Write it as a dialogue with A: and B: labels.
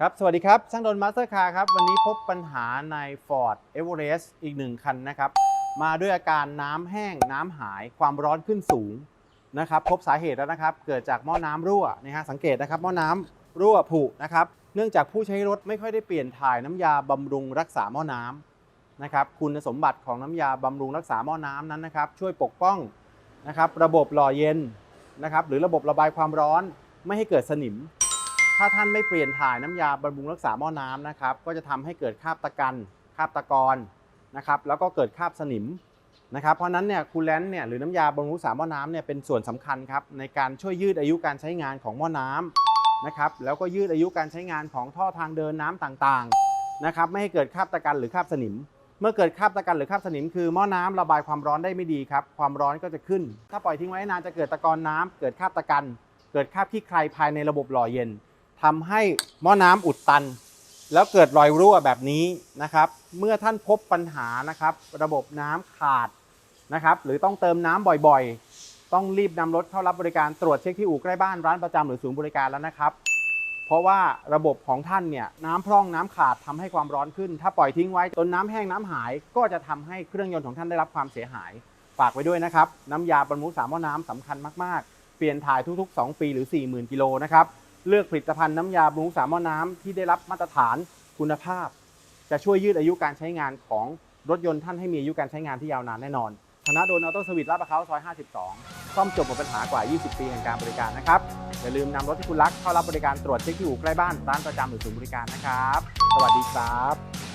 A: ครับ สวัสดีครับ ช่างดนมาสเตอร์คาร์ครับ วันนี้พบปัญหาใน Ford Everest อีกหนึ่งคันนะครับ มาด้วยอาการน้ำแห้งน้ำหายความร้อนขึ้นสูงนะครับ พบสาเหตุแล้วนะครับ เกิดจากหม้อน้ำรั่วนะฮะสังเกตนะครับหม้อน้ำรั่วผุนะครับ เนื่องจากผู้ใช้รถไม่ค่อยได้เปลี่ยนถ่ายน้ำยาบำรุงรักษาหม้อน้ำนะครับคุณสมบัติของน้ำยาบำรุงรักษาหม้อน้ำนั้นนะครับ ช่วยปกป้องนะครับระบบหล่อเย็นนะครับหรือระบบระบายความร้อนไม่ให้เกิดสนิม ถ้าท่านไม่เปลี่ยนถ่ายน้ำยาบำรุงรักษาหม้อน้ำนะครับ ก็จะทำให้เกิดคราบตะกันคราบตะกอนนะครับ แล้วก็เกิดคราบสนิมนะครับ เพราะนั้นเนี่ยคูลแลนต์เนี่ยหรือน้ำยาบำรุงรักษาหม้อน้ำเนี่ยเป็นส่วนสำคัญครับในการช่วยยืดอายุการใช้งานของหม้อน้ำนะครับ แล้วก็ยืดอายุการใช้งานของท่อทางเดินน้ำต่างๆนะครับ ไม่ให้เกิดคราบตะกันหรือคราบสนิม เมื่อเกิดคราบตะกันหรือคราบสนิมคือหม้อน้ำระบายความร้อนได้ไม่ดีครับ ความร้อนก็จะขึ้น ถ้าปล่อยทิ้งไว้นานจะเกิดตะกอนน้ำเกิดคราบตะกัน เกิดคราบขี้ใครภายในระบบหล่อเย็น ทำให้หม้อน้ำอุดตัน แล้วเกิดรอยรั่วแบบนี้นะครับ เมื่อท่านพบปัญหานะครับ ระบบน้ำขาดนะครับ หรือต้องเติมน้ำบ่อยๆ ต้องรีบนำรถเข้ารับบริการตรวจเช็คที่อู่ใกล้บ้านร้านประจำหรือศูนย์บริการแล้วนะครับ เพราะว่าระบบของท่านเนี่ยน้ำพร่องน้ำขาดทำให้ความร้อนขึ้น ถ้าปล่อยทิ้งไว้จนน้ำแห้งน้ำหาย ก็จะทำให้เครื่องยนต์ของท่านได้รับความเสียหาย ฝากไว้ด้วยนะครับ น้ำยาบรรลุสามหม้อน้ำสำคัญมากๆ เปลี่ยนถ่ายทุกๆ 2 ปีหรือ 40,000กิโลนะครับ เลือกผลิตภัณฑ์น้ำยาบำรุงสามอน้ำที่ได้รับมาตรฐานคุณภาพ จะช่วยยืดอายุการใช้งานของรถยนต์ท่านให้มีอายุการใช้งานที่ยาวนานแน่นอนธนาโดนออโต้สวิตลาดประเขาซอย 52 ซ่อมจบหมดปัญหากว่า 20 ปีแห่งการบริการนะครับ อย่าลืมนำรถที่คุณรักเข้ารับบริการตรวจเช็คที่อู่ใกล้บ้านร้านประจำหรือศูนย์บริการนะครับ สวัสดีครับ